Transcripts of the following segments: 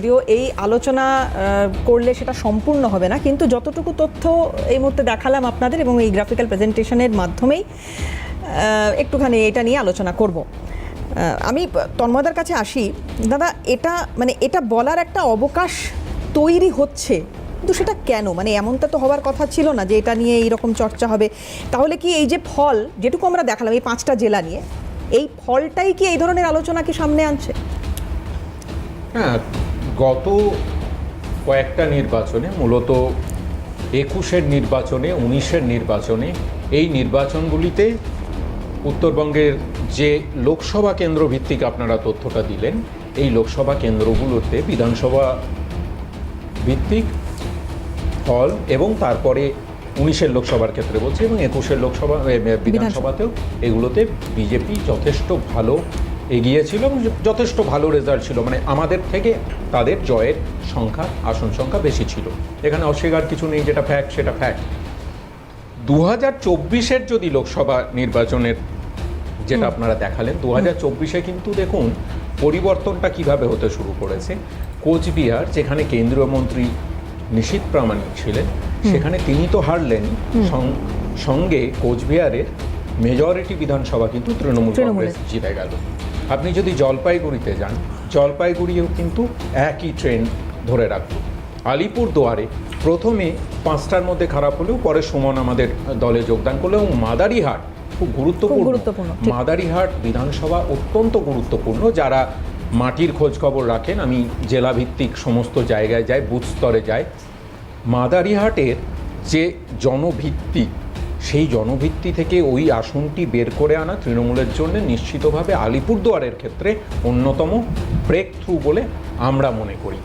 যদিও এই আলোচনা করলে সেটা সম্পূর্ণ হবে না, কিন্তু যতটুকু তথ্য এই মুহূর্তে দেখালাম আপনাদের এবং এই গ্রাফিক্যাল প্রেজেন্টেশনের মাধ্যমেই একটুখানি এটা নিয়ে আলোচনা করব। আমি তন্ময়দার কাছে আসি। দাদা, এটা মানে এটা বলার একটা অবকাশ তৈরি হচ্ছে, কিন্তু সেটা কেন? মানে এমনটা তো হওয়ার কথা ছিল না যে এটা নিয়ে এইরকম চর্চা হবে। তাহলে কি এই যে ফল, যেটুকু আমরা দেখালাম এই পাঁচটা জেলা নিয়ে, এই ফলটাই কি এই ধরনের আলোচনা কি সামনে আনছে? হ্যাঁ গত কয়েকটা নির্বাচনে মূলত একুশের নির্বাচনে উনিশের নির্বাচনে এই নির্বাচনগুলিতে উত্তরবঙ্গের যে লোকসভা কেন্দ্র ভিত্তিক আপনারা তথ্যটা দিলেন এই লোকসভা কেন্দ্রগুলোতে বিধানসভা ভিত্তিক ফল এবং তারপরে উনিশের লোকসভার ক্ষেত্রে বলছি এবং একুশের লোকসভা বিধানসভাতেও এগুলোতে বিজেপি যথেষ্ট ভালো এগিয়েছিল এবং যথেষ্ট ভালো রেজাল্ট ছিল। মানে আমাদের থেকে তাদের জয়ের সংখ্যা আসন সংখ্যা বেশি ছিল। এখানে অস্বীকার কিছু নেই যেটা ফ্যাক্ট সেটা ফ্যাক্ট দু হাজার চব্বিশের যদি লোকসভা নির্বাচনের যেটা আপনারা দেখালেন দু হাজার চব্বিশে কিন্তু দেখুন পরিবর্তনটা কীভাবে হতে শুরু করেছে। কোচবিহার যেখানে কেন্দ্রীয় মন্ত্রী নিশীত প্রামাণিক ছিলেন সেখানে তিনি তো হারলেন। সঙ্গে কোচবিহারের মেজরিটি বিধানসভা কিন্তু তৃণমূল। কংগ্রেস জিতে গেল। আপনি যদি জলপাইগুড়িতে যান জলপাইগুড়িও কিন্তু একই ট্রেন ধরে রাখত আলিপুর দুয়ারে প্রথমে পাঁচটার মধ্যে খারাপ হলেও পরে সুমন আমাদের দলে যোগদান করল এবং মাদারিহাট খুব গুরুত্বপূর্ণ। মাদারিহাট বিধানসভা অত্যন্ত গুরুত্বপূর্ণ। যারা মাটির খোঁজ খবর রাখেন আমি জেলা ভিত্তিক সমস্ত জায়গায় যাই বুথ স্তরে যাই মাদারিহাটের যে জনভিত্তি সেই জনভিত্তি থেকে ওই আসনটি বের করে আনা তৃণমূলের জন্য নিশ্চিতভাবে আলিপুরদুয়ারের ক্ষেত্রে অন্যতম ব্রেক থ্রু বলে আমরা মনে করি।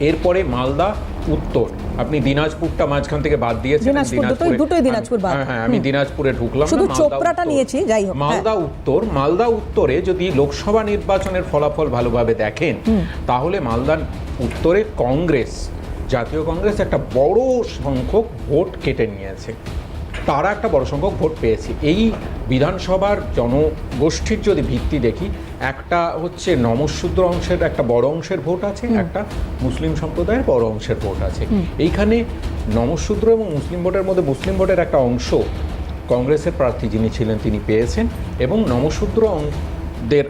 এরপরে মালদা উত্তর। আপনি দিনাজপুরটা মাঝখান থেকে বাদ দিয়েছেন দিনাজপুর, দুটোই- দিনাজপুর হ্যাঁ হ্যাঁ আমি দিনাজপুরে ঢুকলাম শুধু চোপড়াটা নিয়েছি, যাই হোক, হ্যাঁ। মালদা উত্তর। মালদা উত্তরে যদি লোকসভা নির্বাচনের ফলাফল ভালোভাবে দেখেন তাহলে মালদা উত্তরে কংগ্রেস জাতীয় কংগ্রেস একটা বড় সংখ্যক ভোট কেটে নিয়েছে। তারা একটা বড় সংখ্যক ভোট পেয়েছে। এই বিধানসভার জনগোষ্ঠীর যদি ভিত্তি দেখি একটা হচ্ছে নমশূদ্র অংশের একটা বড় অংশের ভোট আছে একটা মুসলিম সম্প্রদায়ের বড় অংশের ভোট আছে। এইখানে নমশূদ্র এবং মুসলিম ভোটের মধ্যে মুসলিম ভোটের একটা অংশ কংগ্রেসের প্রার্থী যিনি ছিলেন তিনি পেয়েছেন এবং নমশূদ্র অং- দের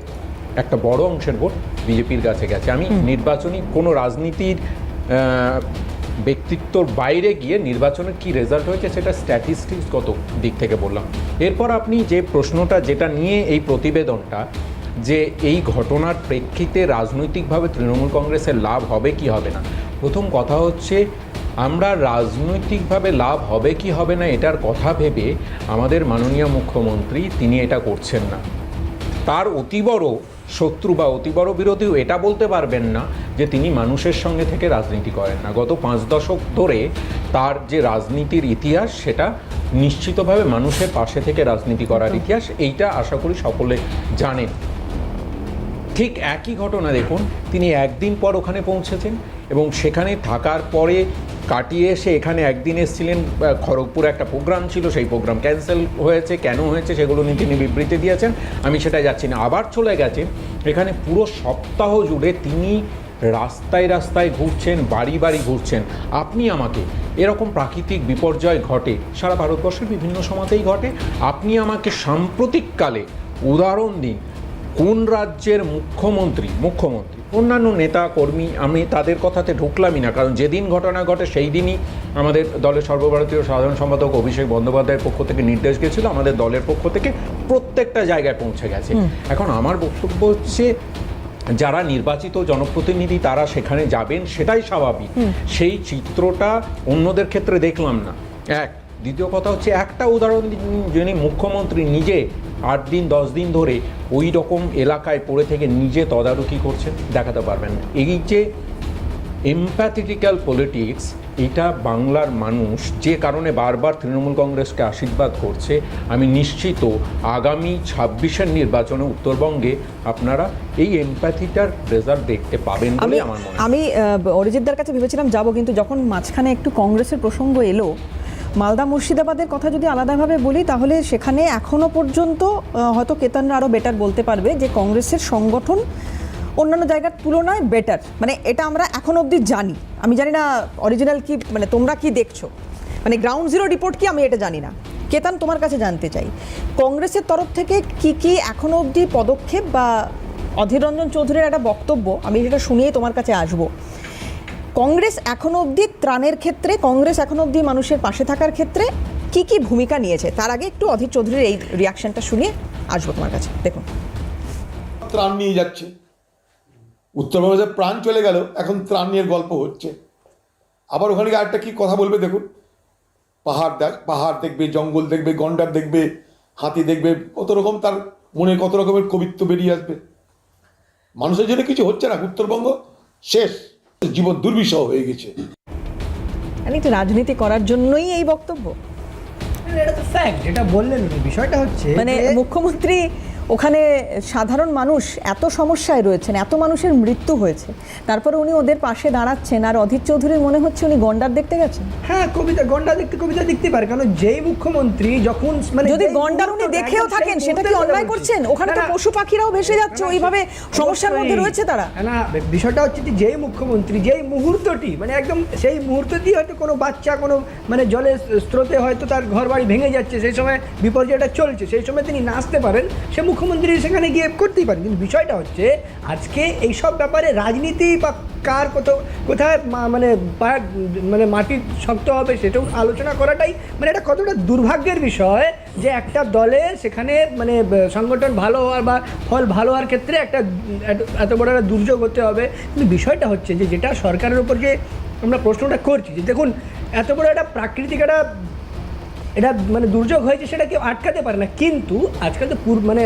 একটা বড় অংশের ভোট বিজেপির কাছে গেছে। আমি নির্বাচনী কোনো রাজনীতির ব্যক্তিত্বর বাইরে গিয়ে নির্বাচনের কি রেজাল্ট হয়েছে সেটা স্ট্যাটিস্টিক্সগত দিক থেকে বললাম। এরপর আপনি যে প্রশ্নটা, যেটা নিয়ে এই প্রতিবেদনটা, যে এই ঘটনার প্রেক্ষিতে রাজনৈতিকভাবে তৃণমূল কংগ্রেসের লাভ হবে কি হবে না? প্রথম কথা হচ্ছে, আমরা রাজনৈতিকভাবে লাভ হবে কি হবে না এটার কথা ভেবে আমাদের মাননীয় মুখ্যমন্ত্রী তিনি এটা করছেন না। তার অতি বড় শত্রু বা অতি বড় বিরোধীও এটা বলতে পারবেন না যে তিনি মানুষের সঙ্গে থেকে রাজনীতি করেন না। গত পাঁচ দশক ধরে তার যে রাজনীতির ইতিহাস সেটা নিশ্চিতভাবে মানুষের পাশে থেকে রাজনীতি করার ইতিহাস এইটা আশা করি সকলে জানেন। ঠিক একই ঘটনা দেখুন তিনি একদিন পর ওখানে পৌঁছেছেন এবং সেখানে থাকার পরে কাটিয়ে এসে এখানে একদিন এসেছিলেন খড়গপুরে একটা প্রোগ্রাম ছিল, সেই প্রোগ্রাম ক্যান্সেল হয়েছে, কেন হয়েছে সেগুলো নিয়ে তিনি বিবৃতি দিয়েছেন, আমি সেটা যাচ্ছি না। আবার চলে গেছেন এখানে পুরো সপ্তাহ জুড়ে তিনি রাস্তায় রাস্তায় ঘুরছেন, বাড়ি বাড়ি ঘুরছেন। আপনি আমাকে এরকম প্রাকৃতিক বিপর্যয় ঘটে, সারা ভারতবর্ষের বিভিন্ন সমাজেই ঘটে, আপনি আমাকে সাম্প্রতিককালে উদাহরণ দিন কোন রাজ্যের মুখ্যমন্ত্রী মুখ্যমন্ত্রী অন্যান্য নেতা কর্মী আমি তাদের কথাতে ঢুকলামই না কারণ যেদিন ঘটনা ঘটে সেই দিনই আমাদের দলের সর্বভারতীয় সাধারণ সম্পাদক অভিষেক বন্দ্যোপাধ্যায়ের পক্ষ থেকে নির্দেশ গেছিল আমাদের দলের পক্ষ থেকে প্রত্যেকটা জায়গায় পৌঁছে গেছে। এখন আমার বক্তব্য হচ্ছে যারা নির্বাচিত জনপ্রতিনিধি তারা সেখানে যাবেন সেটাই স্বাভাবিক। সেই চিত্রটা অন্যদের ক্ষেত্রে দেখলাম না। এক দ্বিতীয় কথা হচ্ছে একটা উদাহরণ দিন, যিনি মুখ্যমন্ত্রী নিজে আট দিন দশ দিন ধরে ওই রকম এলাকায় পড়ে থেকে নিজে তদারকি করছেন দেখাতে পারবেন। এই যে এমপ্যাথেটিক্যাল পলিটিক্স এটা বাংলার মানুষ যে কারণে বারবার তৃণমূল কংগ্রেসকে আশীর্বাদ করছে আমি নিশ্চিত আগামী ছাব্বিশের নির্বাচনে উত্তরবঙ্গে আপনারা এই এমপ্যাথিটার রেজাল্ট দেখতে পাবেন বলে আমার মনে আমি অরিজিৎদার কাছে ভেবেছিলাম যাব কিন্তু যখন মাঝখানে একটু কংগ্রেসের প্রসঙ্গ এলো মালদা মুর্শিদাবাদের কথা যদি আলাদাভাবে বলি, তাহলে সেখানে এখনও পর্যন্ত হয়তো কেতনরা আরও বেটার বলতে পারবে যে কংগ্রেসের সংগঠন অন্যান্য জায়গার তুলনায় বেটার মানে এটা আমরা এখন অবধি জানি। আমি জানি না অরিজিনাল কি মানে তোমরা কি দেখছ? মানে গ্রাউন্ড জিরো রিপোর্ট কি, আমি এটা জানি না। কেতান তোমার কাছে জানতে চাই। কংগ্রেসের তরফ থেকে কি কি এখনও অবধি পদক্ষেপ বা অধীর রঞ্জন চৌধুরীর একটা বক্তব্য, আমি সেটা শুনিয়েই তোমার কাছে আসব। কংগ্রেস এখনও অবধি ত্রাণের ক্ষেত্রে, কংগ্রেস এখনও অবধি মানুষের পাশে থাকার ক্ষেত্রে কি কি ভূমিকা নিয়েছে? তার আগে একটু অধীর চৌধুরীর এই রিয়াকশনটা শুনিয়ে আসব তোমার কাছে। দেখুন। ত্রাণ নিয়ে যাচ্ছে। উত্তরবঙ্গে প্রাণ চলে গেল, এখন ত্রাণ নিয়ে গল্প হচ্ছে। আবার ওখানে আরেকটা কি কথা বলবে দেখুন। পাহাড় দেখ, পাহাড় দেখবে, জঙ্গল দেখবে, গন্ডার দেখবে, হাতি দেখবে, কত রকম তার মনে কত রকমের কবিত্ব বেরিয়ে আসবে। মানুষের জন্য কিছু হচ্ছে না। উত্তরবঙ্গ শেষ। জীবন দুর্বিষহ হয়ে গেছে আমি তো রাজনীতি করার জন্যই এই বক্তব্য এটা তো ফ্যাক্ট এটা বললেন উনি। বিষয়টা হচ্ছে মানে মুখ্যমন্ত্রী ওখানে সাধারণ মানুষ এত সমস্যায় রয়েছেন এত মানুষের মৃত্যু হয়েছে। তারপরে উনি ওদের পাশে দাঁড়াচ্ছেন আর অধীর চৌধুরীর মনে হচ্ছে উনি গন্ডার দেখতে গেছেন। হ্যাঁ কবিতা গন্ডা দেখতে কবিতা দেখতে পারে কারণ যেই মুখ্যমন্ত্রী যখন মানে যদি গন্ডার উনি দেখেও থাকেন সেটা কি অন্যায় করছেন? ওখানে তো পশু পাখিরাও ভেসে যাচ্ছে ওইভাবে সমস্যার মধ্যে রয়েছে তারা। না বিষয়টা হচ্ছে যে যেই মুখ্যমন্ত্রী যেই মুহূর্তটি মানে একদম সেই মুহূর্তটি হয়তো কোনো বাচ্চা কোনো মানে জলের স্রোতে হয়তো তার ঘর বাড়ি ভেঙে যাচ্ছে সেই সময় বিপর্যয়টা চলছে সেই সময় তিনি নাচতে পারেন সে মুখ্যমন্ত্রী সেখানে গিয়ে করতেই পারেন। কিন্তু বিষয়টা হচ্ছে, আজকে এইসব ব্যাপারে রাজনীতি বা কার কোথাও, কোথায় মানে মানে মাটি শক্ত হবে সেটাও আলোচনা করাটাই মানে এটা কতটা দুর্ভাগ্যের বিষয় যে একটা দলে সেখানে মানে সংগঠন ভালো হওয়ার বা ফল ভালো হওয়ার ক্ষেত্রে একটা এত বড় একটা দুর্যোগ হতে হবে। কিন্তু বিষয়টা হচ্ছে যে, যেটা সরকারের উপর যে আমরা প্রশ্নটা করছি, যে দেখুন, এত বড় একটা প্রাকৃতিক একটা এটা মানে দুর্যোগ হয়েছে সেটা কেউ আটকাতে পারে না। কিন্তু আজকাল তো পূর্ব মানে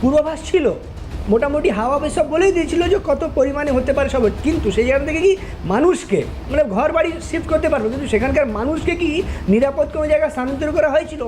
পূর্বাভাস ছিল। মোটামুটি হাওয়া সব বলেই দিয়েছিল যে কত পরিমাণে হতে পারে সব। কিন্তু সেই জায়গা থেকে কি মানুষকে মানে ঘর বাড়ি শিফট করতে পারবে। কিন্তু সেখানকার মানুষকে কি নিরাপদ কোনো জায়গায় স্থানান্তর করা হয়েছিল?